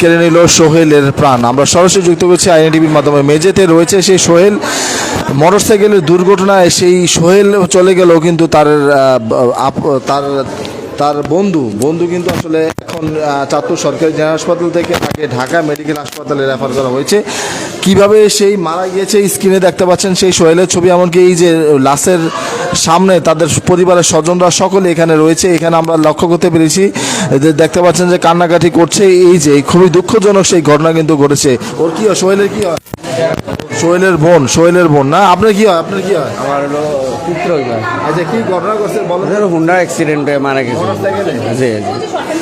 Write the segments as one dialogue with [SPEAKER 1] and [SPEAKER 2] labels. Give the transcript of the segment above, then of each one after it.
[SPEAKER 1] কেড়ে নিল সোহেলের প্রাণ। আমরা সরাসরি যুক্ত করছি আইএনটিভির মাধ্যমে। মেঝেতে রয়েছে সেই সোহেল। মোটরসাইকেলের দুর্ঘটনায় সেই সোহেল চলে গেল, কিন্তু তার তার তার বন্ধু বন্ধু কিন্তু আসলে এখন চাঁদপুর সরকারি জেনারেল হাসপাতাল থেকে তাকে ঢাকা মেডিকেল হাসপাতালে রেফার করা হয়েছে। কীভাবে সেই মারা গিয়েছে, স্ক্রিনে দেখতে পাচ্ছেন সেই সোহেলের ছবি, এমনকি এই যে লাশের সামনে তাদের পরিবারের স্বজনরা সকলে এখানে রয়েছে। এখানে আমরা লক্ষ্য করতে পেরেছি। দেখতে পাচ্ছেন যে কান্নাকাটি করছে। এই যে, খুবই দুঃখজনক সেই ঘটনা কিন্তু ঘটেছে। ওর কি হয় সোহেলের কি হয় সোহেলের বোন সোহেলের বোন। না আপনার কি হয়? আপনার কি হয়?
[SPEAKER 2] আমার হলো পুত্র
[SPEAKER 1] আচ্ছা কি ঘটনা করছে বলো?
[SPEAKER 2] হুন্ডা অ্যাক্সিডেন্টে মারা গেছে। জি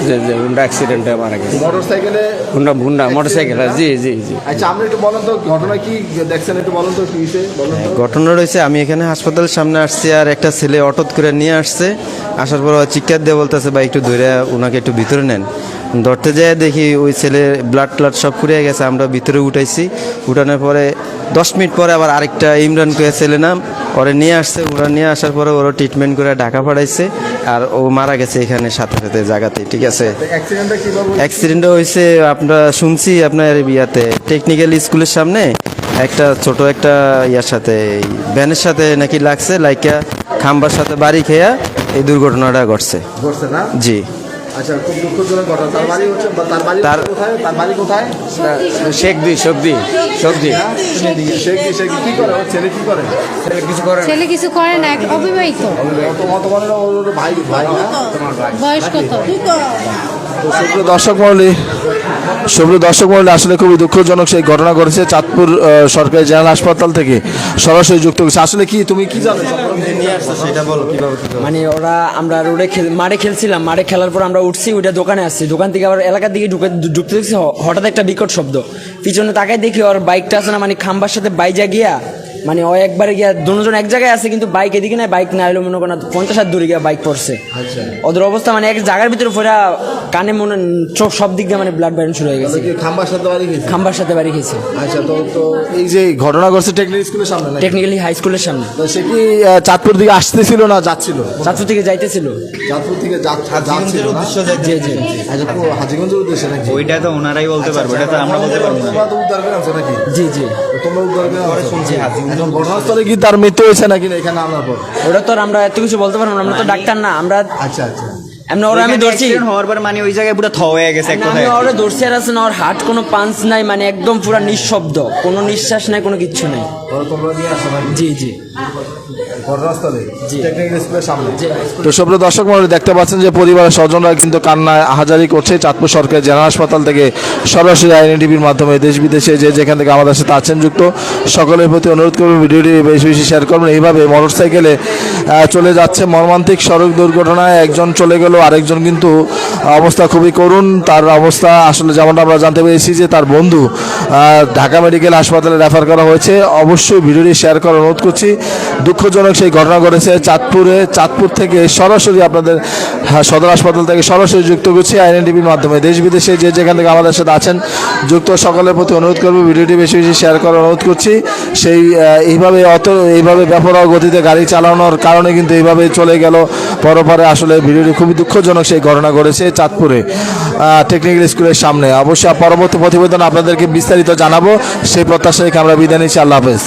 [SPEAKER 2] জি জি হুন্ডা অ্যাক্সিডেন্টে মারা গেছে।
[SPEAKER 1] মোটরসাইকেলে
[SPEAKER 2] হুন্ডা হুন্ডা মোটরসাইকেল জি জি জি।
[SPEAKER 1] আচ্ছা আপনি একটু বলেন তো ঘটনা কি দেখছেন? একটু বলেন তো কি হয়েছে?
[SPEAKER 3] ঘটনা রয়েছে আমি এখানে হাসপাতালের সামনে আসছি আর একটা ছেলে অটোত করে নিয়ে আসছে। আসার পর ও চিৎকার দিয়ে বলতেছে বা একটু ধরে ওনাকে একটু ভিতরে নেন। ধরতে যেয়ে দেখি ওই ছেলে ব্লাড ট্লাড সব ফুরিয়ে গেছে আমরা ভিতরে উঠাইছি। উঠানোর পরে দশ মিনিট পরে আবার আরেকটা ইমরান করে ছেলে নাম ওরে নিয়ে আসছে। ওরা নিয়ে আসার পরে ওরা ট্রিটমেন্ট করে ঢাকা পাঠাইছে আর ও মারা গেছে এখানে সাথে সাথে জায়গাতে ঠিক আছে?
[SPEAKER 1] অ্যাক্সিডেন্টটা হয়েছে?
[SPEAKER 3] আমরা শুনছি আপনার ইয়াতে টেকনিক্যাল স্কুলের সামনে একটা ছোট একটা ইয়ার সাথে ভ্যানের সাথে নাকি লাগছে লাইকা খাম্বার সাথে বাড়ি খেয়া এই দুর্ঘটনাটা ঘটছে।
[SPEAKER 1] ঘটছে না?
[SPEAKER 3] জি।
[SPEAKER 1] আচ্ছা খুব দুঃখজনক ঘটনা। তার বাড়ি হচ্ছে তার বাড়ি
[SPEAKER 3] তার-
[SPEAKER 1] কোথায়? তার বাড়ি কোথায়? সে কি করে? ছেলে কি করে?
[SPEAKER 2] কিছু করে
[SPEAKER 4] ছেলে কিছু করে না এক অবিবাহিত।
[SPEAKER 1] তোমার তোমার ভাই ভাই না?
[SPEAKER 4] বয়স কত?
[SPEAKER 1] তো সুপ্রিয় দর্শক মহলী সুপ্রিয় দর্শক মহলে আসলে খুবই দুঃখজনক সেই ঘটনা ঘটেছে চাঁদপুর সরকারি জেনারেল হাসপাতাল থেকে সরাসরি যুক্ত হয়েছে। আসলে কি তুমি কি জানো?
[SPEAKER 5] মানে ওরা আমরা রোডে মাঠে খেলছিলাম মারে খেলার পর আমরা উঠছি ওইটা দোকানে আসছি। দোকান থেকে আবার এলাকার দিকে ঢুকে ঢুকতে দেখছি হঠাৎ একটা বিকট শব্দ। পিছনে তাকায় দেখি ওর বাইকটা আছে না মানে খাম্বার সাথে বাইজা গিয়া মানে ও একবারে গিয়া দুজন এক জায়গায় আছে কিন্তু বাইক এদিকে না বাইক না হলো মনে করেন পঞ্চাশ হাত দূরে গিয়া বাইক পড়ছে। ওদের অবস্থা মানে এক জায়গার ভিতরে ফোরা কানে মনে চোখ সব দিক দিয়ে মানে ব্লাড বেরোন শুরু হয়ে গেছে।
[SPEAKER 1] খাম্বার সাথে বাড়ি গেছে?
[SPEAKER 5] খাম্বার সাথে বাড়ি খেয়েছে
[SPEAKER 1] আচ্ছা তো তো এই যে ঘটনা ঘটছে টেকনিক স্কুলের সামনে নাকি?
[SPEAKER 5] টেকনিক্যালি হাই স্কুলের সামনে।
[SPEAKER 1] তো সে কি চাঁদপুর দিকে আসতেছিল না যাচ্ছিল?
[SPEAKER 5] চাঁদপুর থেকে যাইতেছিল।
[SPEAKER 1] চাঁদপুর থেকে যাচ্ছিল না?
[SPEAKER 5] জি জি।
[SPEAKER 1] আচ্ছা পুরো হাজিগঞ্জের উদ্দেশ্যে নাকি?
[SPEAKER 6] ওইটা তো ওনারাই বলতে পারব এটা তো আমরা বলতে পারব না।
[SPEAKER 1] তোমরা তো উদ্ধার করে আনছো নাকি?
[SPEAKER 5] জি জি।
[SPEAKER 1] তোমরা উদ্ধার করে শুনছি এখন ঘটনাস্থলে কি তার মৃত্যু হয়েছে নাকি? এখানে আনার পর
[SPEAKER 5] ওটা তো আর আমরা এত কিছু বলতে পারব না আমরা তো ডাক্তার না আমরা
[SPEAKER 1] আচ্ছা আচ্ছা।
[SPEAKER 5] এমনি ওরা আমি ধরছি।
[SPEAKER 6] হওয়ার পর মানে ওই জায়গায় পুরো থ হয়ে গেছে এক কথায়
[SPEAKER 5] ওরা ধরছি আর আছে না ওর হার্ট কোনো পাঞ্চ নাই মানে একদম পুরো নিঃশব্দ। কোনো নিঃশ্বাস নাই কোনো কিচ্ছু নাই। জি জি।
[SPEAKER 1] তো দর্শক মহলে দেখতে পাচ্ছেন যে পরিবারের স্বজনরা কিন্তু কান্নায় আহাজারি করছে। চাঁদপুর সরকারি জেনারেল হাসপাতাল থেকে সরাসরি আইনি টিভির মাধ্যমে দেশ বিদেশে যে যেখান থেকে আমাদের সাথে আছেন যুক্ত সকলের প্রতি অনুরোধ করবেন ভিডিওটি বেশি বেশি শেয়ার করবেন। এইভাবে মোটরসাইকেলে চলে যাচ্ছে মর্মান্তিক সড়ক দুর্ঘটনায়। একজন চলে গেল আরেকজন কিন্তু অবস্থা খুবই করুণ। তার অবস্থা আসলে যেমনটা আমরা জানতে পেরেছি যে তার বন্ধু ঢাকা মেডিকেল হাসপাতালে রেফার করা হয়েছে। অবশ্যই ভিডিওটি শেয়ার করার অনুরোধ করছি। দুঃখজনক সেই ঘটনা ঘটেছে চাঁদপুরে। চাঁদপুর থেকে সরাসরি আপনাদের হ্যাঁ, সদর হাসপাতাল থেকে সরাসরি যুক্ত করছি আইএন টিভির মাধ্যমে। দেশ বিদেশে যে যেখান থেকে আমাদের সাথে আছেন যুক্ত সকলের প্রতি অনুরোধ করব। ভিডিওটি বেশি বেশি শেয়ার করার অনুরোধ করছি। সেই এইভাবে অত, এইভাবে ব্যাপক গতিতে গাড়ি চালানোর কারণে কিন্তু এইভাবে চলে গেল। পরপরে আসলে ভিডিওটি খুবই দুঃখজনক সেই ঘটনা ঘটেছে চাঁদপুরে টেকনিক্যাল স্কুলের সামনে। অবশ্যই পরবর্তী প্রতিবেদন আপনাদেরকে বিস্তারিত জানাব। সেই প্রত্যাশা থেকে আমরা বিদায় নিচ্ছি। আল্লাহ হাফেজ।